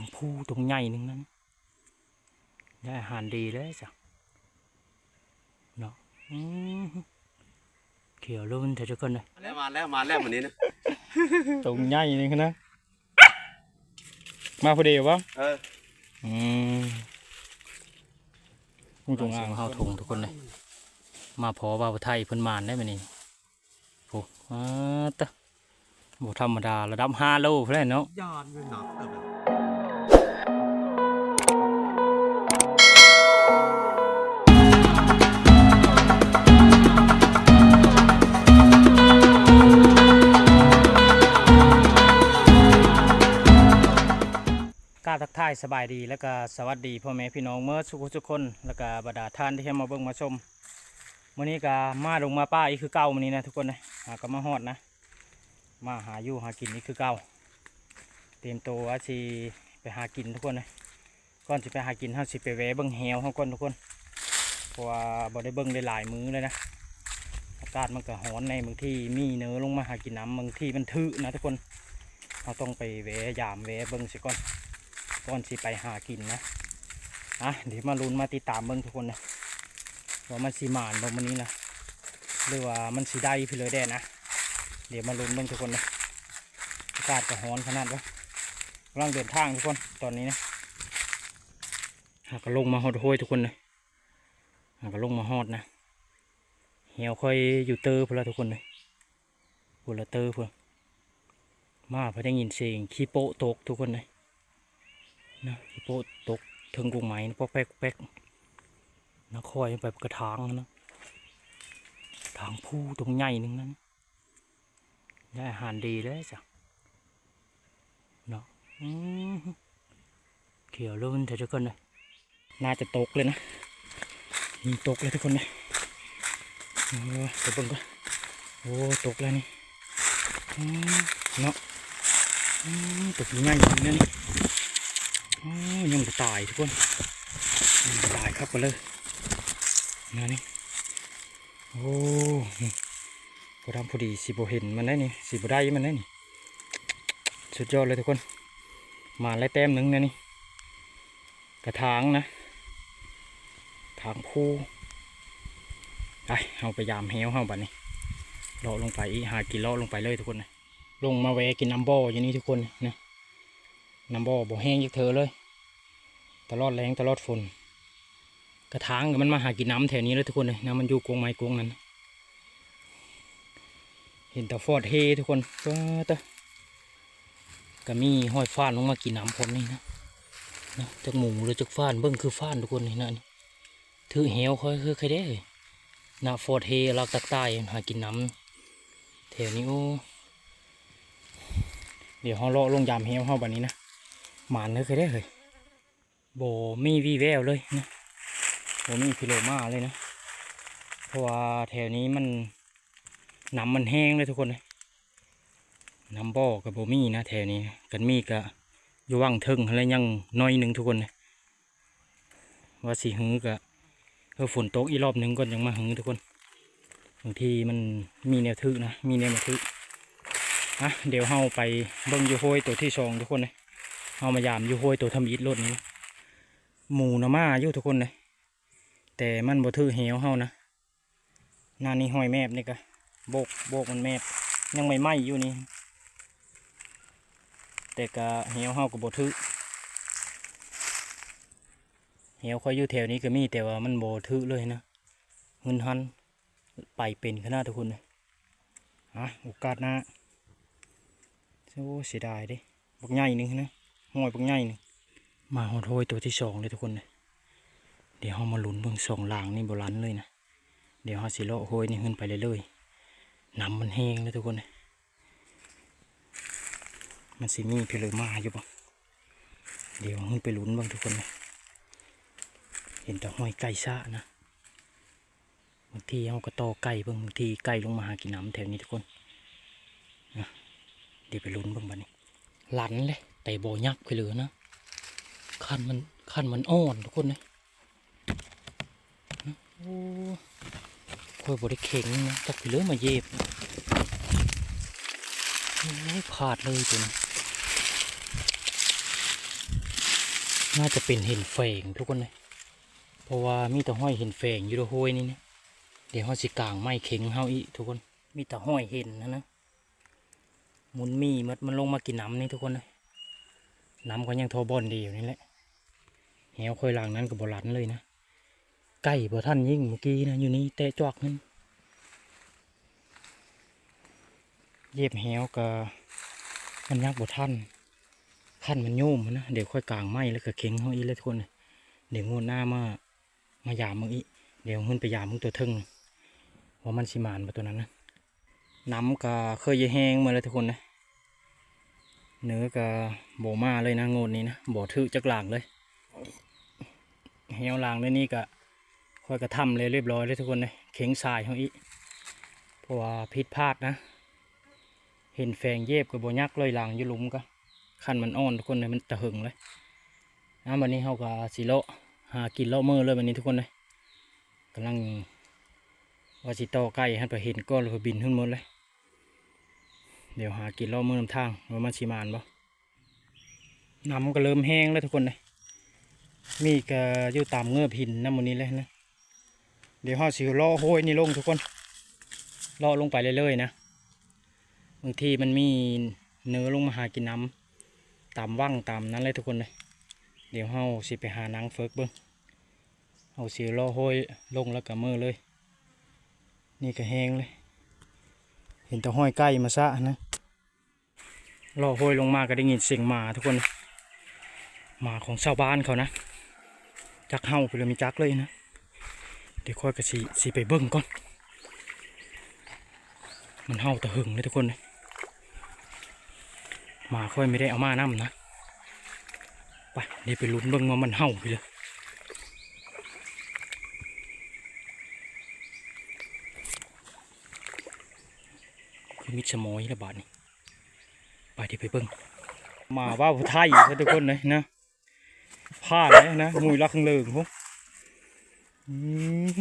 างผู้ตรงใหญ่หนึ่งนั้นได้อาหารดีเลยจ้ะเนาะเขียวลุ่นเถอะทุกคนเลยแล้วมาแล้วมาแล้ววันนี้นะตรงใหญ่นี่งนะมาพอดีวะเอออืมกุ้งจงอางเข้าถุงทุกคนเลยมาพอว่าไทยเพิ่นมานได้ไหมนี่โอ้อาตะบ่ธรรมดาระดับห้าโลเพื่อนเนาะยอดมันหนักเทักทายสบายดีแล้วก็สวัสดีพ่อแม่พี่น้องเมื่อสุขทุกคนแล้วก็บรรดาท่านที่เข้ามาเบิ่งมาชมมื้อนี้ก็มาลงมาป้าอีกคือเก่ามื้อนี้นะทุกคนนะหาก็มาฮอดนะ มาหาอยู่หากินนี่คือเก่าเตรียมตัวว่าสิไปหากินทุกคนนะก่อนสิไปหากินเฮาสิไปแวะเบิ่งแฮวเฮาก่อนทุกคนเพราะว่าบ่ได้เบิ่งได้หลายมื้อเลยนะอากาศมันก็ร้อนในบางที่มีเนื้อลงมาหากินน้ำบางที่มันทึนะทุกคนเราต้องไปแวะยามแวะเบิ่งสิก่อน ก่อนสิไปหากินนะอะเดี๋ยวมาลุ้นมาติดตามเบิ่งทุกคนนะว่ามันสีหมานบ่มันนี้นะหรือว่ามันสีได้พี่เลยแด่นะเดี๋ยวมาลุ้นเบิ่งทุกคนนะอากาศก็ร้อนขนาดวะกำลังเดินทางทุกคนตอนนี้นะหากก็ลงมาฮอดห้วยทุกคนนะหากก็ลงมาฮอดนะเหี่ยวค่อยอยู่เตอร์พุ่นละทุกคนเลยพุ่นละเตอร์พุ่นมาพอได้ยินเสียงขี้โปะตกทุกคนเลย นะพี่โปตกถึงกุ้งไหมนะพวกแป๊กแป๊กนะคอยแบบกระถางนะถางผู้ตรงใหญ่หนึ่งนั้นได้อาหารดีเลยจ้ะเนาะเขียวลุ่นเถอะทุกคนเลยน่าจะตกเลยนะนี่ตกเลยทุกคนเลยโอ้ยเดี๋ยวเบิ่งก่อโอ้ตกแล้วนี่เนาะตกใหญ่จริงนะนี่ ยังจะตายทุกคนยังจะตายครับกันเลยนะนี่โอ้นี่พอดำพอดีสิบเห็นมันได้นี่สิบได้มันได้นี่สุดยอดเลยทุกคน มาไล่แต้มหนึ่งนะนี่กระถางนะถางคู่ไปเอาไปยามเฮวเฮาบัดนี้เลาะลงไปอีหากินเลาะลงไปเลยทุกคนนะลงมาแวกินน้ำบ่ออย่างนี้ทุกคนนะ น้ำบ่อบ่แห้งยักเธอเลย ตลอดแรงตลอดฝน กระถางกับมันมาหากินน้ำแถวนี้เลยทุกคนเลยน้ำมันอยู่กวงไม้กวงนั้น เห็นแต่ฟอดเฮทุกคนก็ตะก็มีห้อยฟ้านลงมากินน้ำผมนี่นะนะจากหมูหรือจากฟ้านเบิ้งคือฟ้านทุกคนนี่นะนี่ถือเหวค่อยคือใครได้เลยนาฟอดเฮลักตักใต้หากินน้ำแถวนี้โอ้เดี๋ยวเขาเลาะลงยามเหวเขาแบบนี้นะ หมานเลยเคยได้เลยโบมีวีแววเลยนะโบมีพิโลมาเลยนะเพราะว่าแถวนี้มันน้ำมันแห้งเลยทุกคนเลยน้ำบ่อกับโบมีนะแถวนี้กันมีกะอยู่ว่างเทิงอะไรยังน้อยหนึ่งทุกคนเลยว่าสีหื้อกะเออฝนตกอีกรอบหนึ่งก่อนยังมาหื้อทุกคนบางทีมันมีแนวทึกนะมีแนวมาทึกอะเดี๋ยวเฮาไปเบิ่งยูโฮยตัวที่สองทุกคนเลย เอามายามอยู่ห้วยตัวทำอิฐรถนี้หมูนะมาอยู่ทุกคนเลยแต่มันบ่ถือเหวเฮานะนานี่ห้อยแมบนี่ก็โบกโบกมันแมบยังไม่ไหมอยู่นี่แต่ก็เหวเฮาก็บ่ถือเหวคอยอยู่แถวนี้ก็มีแต่ว่ามันบ่ถือเลยนะเงินหันไปเป็นขนาดทุกคนเลยอะโอกาสหน้าโอ้เสียดายดิบักใหญ่หนึงนะ ห้อยปังใหญ่นี่มาหอดห้อยตัวที่สองเลยทุกคนเลยเดี๋ยวเรามาลุ้นเบิ่งสองหลางนี่โบราณเลยนะเดี๋ยวเราสิเลาะห้อยนี่ขึ้นไปเรื่อยๆน้ำมันแห้งเลยทุกคนเลยมันสิมีเพลือมาอยู่ปะเดี๋ยวขึ้นไปลุ้นบ้างทุกคนเลยเห็นแต่ห้อยไก่ซะนะบางทีเอากระตอไก่บางบางทีไก่ลงมาหากินน้ำแถวนี้ทุกคนเดี๋ยวไปลุ้นบ้างบ้านี้หลันเลย โบยักคือเลือนะคันมันคันมันอ่อนทุกคนเลยโอ้คอยบได้เข่งนะจักคือเลือมาเย็บโอ้ยขาดเลยตัวนี้น่าจะเป็นเห็นแฝงทุกคนเลยเพราะว่ามีแต่ห้อยเห็นแฝงอยู่ในห้วยนี่นะเดี๋ยวเขาสิกลางไม้เข็งเฮาอีทุกคน มีแต่ห้อยเห็นนะนะมุนมีมัดมันลงมากินน้ำนี่ทุกคนเลย น้ำก็ยังโทอบอนดีอยู่นี่แหละแหวคอยหลังนั้นกับบหลันเลยนะใกล้บ่ท่านยิ่งเมื่อกี้นะอยู่นี่เตะจอกนั่นเย็บแหวกับมันยักบ่ท่านขั้นมันโยมนะเดี๋ยวค่อยกลางไม้แล้วก็เข็งเขาอีเลยทุกคนเดี๋ยวงวดหน้ามามายามมึงอีเดี๋ยวมึงไปยามมึงตัวทึ่งว่ามันสิมานมาตัวนั้นนะน้ำก็เคยแห้งมาเลยทุกคนนะ เนื้อก็โบมาเลยนะงดนี้นะบ่ถือจักหลางเลยเหี่ยวหลางเลยนี่ก็ค่อยกระทำเลยเรียบร้อยเลยทุกคนเลยเข็งสายเขาอีเพราะว่าผิดพลาดนะ เห็นแฝงเย็บกับโบยักเลยหลางอยู่ลุมก็ขันมันอ่อนทุกคนเลยมันตะหึงเลยน้ำวันนี้เขาก็สีโลหากินเลาะมือเลยวันนี้ทุกคนเลยกำลังว่าสิต่อใกล้ให้ไปเห็นก้อนเลยบินขึ้นหมดเลย เดี๋ยวหากินเลาะมือนำทางว่ามันสีมานบ่น้ำก็เริ่มแห้งแล้วทุกคนเลยมีก็อยู่ตามเงือบหินน้ำมันนี้เลยนะ เดี๋ยวเขาสิเลาะโห้ยนี่ลงทุกคนลาะลงไปเรื่อยๆนะ บางทีมันมีเนื้อลงมาหากินน้ำตามว่างตามนั้นเลยทุกคนเลย เดี๋ยวเฮาสิไปหานางเฟิกเบิ้งเฮาสิล่อห้อยลงแล้วกับมือเลย นี่ก็แห้งเลย เห็นแต่ห้อยใกล้มาซะนะล่อห้อยลงมาก็ได้ยินเสียงหมาทุกคนหมาของชาวบ้านเขานะ จักเฮาไปเลยมีจักเลยนะ เดี๋ยวค่อยก็สิสิไปเบิ้งก่อน มันเฮาตะหึงเลยทุกคนเลยหมาค่อยไม่ได้เอามาน้ำนะไปเดี๋ยวไปลุ้นเบิ่งว่ามันเห่าไปเลย คือมิดสมอยระบาดนี่ไปเดี๋ยวไปเบิ่งมาว่าผู้ไทยอีกแล้วทุกคนเลยนะผ้าเลยนะมวยรักข้างเลิงพวกอืม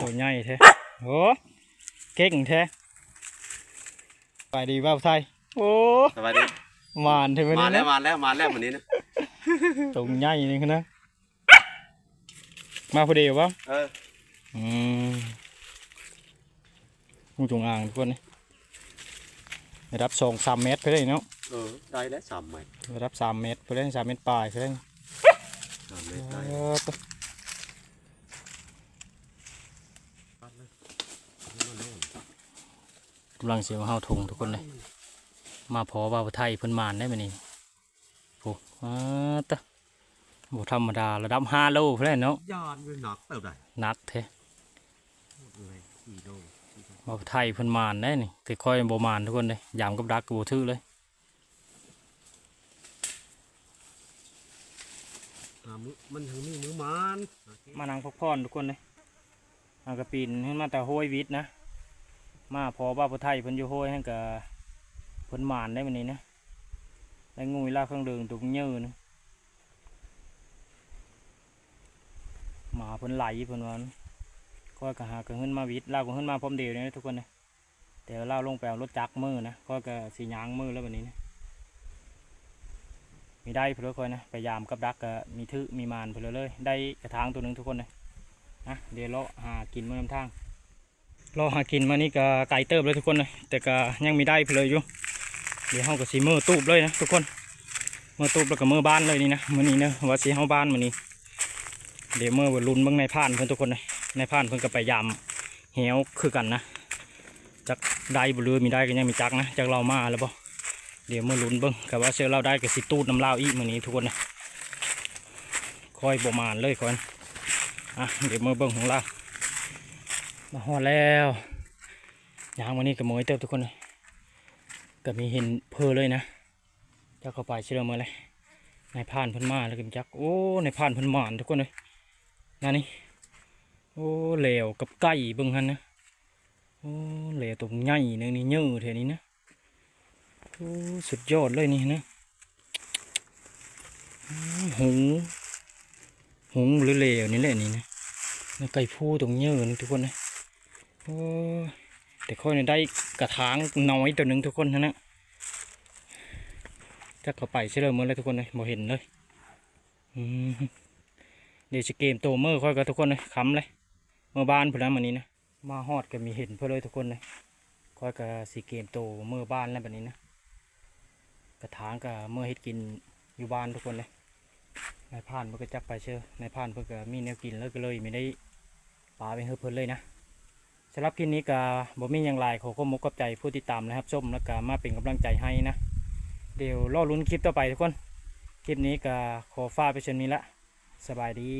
ตัวใหญ่แท้โอ้เก่งแท้ไปดีว่าผู้ไทยโอ้สวัสดีหมานเท่ไหมมาแล้เนี่วยมาแล้วมาแล้ววันนี้นะตรงใหญ่นี่นะ มาพอดีวะเอออืมงูจงอางทุกคนนี่ระดับสองสามเมตรไปเลยเนาะเออได้แล้วสามเมตรระดับสามเมตรไปเลยสามเมตรปลายไปเลยสามเมตรได้เออตัวกำลังเสียวเฮาทงทุกคนเลยมาพอว่าไทยเพิ่นมานได้ไหมนี่โอ้อาตะ บ่ธรรมดาระดับห้าโลเพื่อนเนาะยอดเลยหนักเติบได้หนักแท้เลยสี่โลว่าไทยเพิ่นมานได้นี่แต่ค่อยบ่มานทุกคนเลยยามกับดักก็บ่ถือเลยอ่ามือมันถึงนี่มือมันมานั่งพักผ่อนทุกคนเลยมากระปีนขึ้นมาแต่ห้วยวิทย์นะ มาพอว่าผู้ไทยเพิ่นอยู่ห้วยให้กับเพิ่นหมานได้มันนี้นะได้งูเวลาเครื่องเดิงตุกเยืนะ หมาเพิ่นไหลเพิ่นวานก็กะหากันขึ้นมาวิทย์เล่ากันขึ้นมาพร้อมเดียวนี่นะทุกคนนะแต่เล่าลงไปเอารถจักรมือนะก็กะสียางมือแล้วแบบนี้นะมีได้เพื่อคอยนะพยายามกับดักก็มีทึมีมานเพื่อเลย ได้กระถางตัวหนึ่งทุกคนเลยนะเดี๋ยวเลาหากินมือนำทางรอหากินมานี่ก็ไก่เติบเลยทุกคนเลยแต่ก็ยังมีได้เพลยอยู่เดี๋ยวเฮาก็สีมือตูบเลยนะทุกคนมือตูบแล้วก็มือบ้านเลยนี่นะมือนี้นะว่าสีเฮาบ้านมือนี้ เดี๋ยวเมือว่าลุ้นเบิ่งในผ่านเพิ่อนทุกคนเลยในผ่านเพิ่อนก็ไปยามเหวคือกันนะจักได้บ่เรือมีได้ก็ยังมีจักนะจักเรามาแล้วบ่เดี๋ยวเมื่อลุ้นเบิ่งกับว่าเชื่อเราได้ก็สิตูดน้ำลาวอีกมือนี้ทุกคนนะคอยบ่มานเลยคอยอะเดี๋ยวเมื่อเบิ่งของเรามาหอดแล้วยางวันนี้กับมวยเติบทุกคนเลยก็มีเห็นเพอเลยนะจ้าเข้าไปเชื่อเมาเลยนายผ่านเพิ่นมาแล้วก็มีจักโอ้นายผ่านเพิ่นมานทุกคนเลย นั่นนี่โอ้เหลวกับไก่บิ่งหันนะโอ้เหลวตรงใหญ่นึงนี่เยอเท่านี้นะโอ้สุดยอดเลยนี่นะหงหงหรือเหลวนี่แหละนี่นะไก่พูตรงเยอนี่ทุกคนนะโอ้แต่ค่อยนี่ได้กระถางน้อยตัวหนึ่งทุกคนนะนะจะเข้าไปเชื่อเมื่อไรทุกคนเลยบ่เห็นเลยอืม ดี๋ยวจะเกมโตเมื่อค่อยกับทุกคนเลยค้ำเลยเมื่อบ้านเพื่อนวันนี้นะมาฮอดก็มีเห็นเพื่อเลยทุกคนเลยค่อยกับสีเกมโตเมื่อบ้านแล้วแบบนี้นะกระถางกับเมื่อเฮ็ดกินอยู่บ้านทุกคนเลยนายพานเพื่อก็จักไปเชื่อนายพานเพื่อก็มีแนวกินแล้วก็เลยไม่ได้ปลาไปเฮือเพิ่นเลยนะสำหรับคลิปนี้ก็บ่มีอย่างไรขอขอมุกกับใจผู้ติดตามนะครับชมแล้วก็มาเป็นกำลังใจให้นะเดี๋ยวรอลุ้นคลิปต่อไปทุกคน คลิปนี้ก็ขอฟ้าไปเช่นนี้ละ สบายดี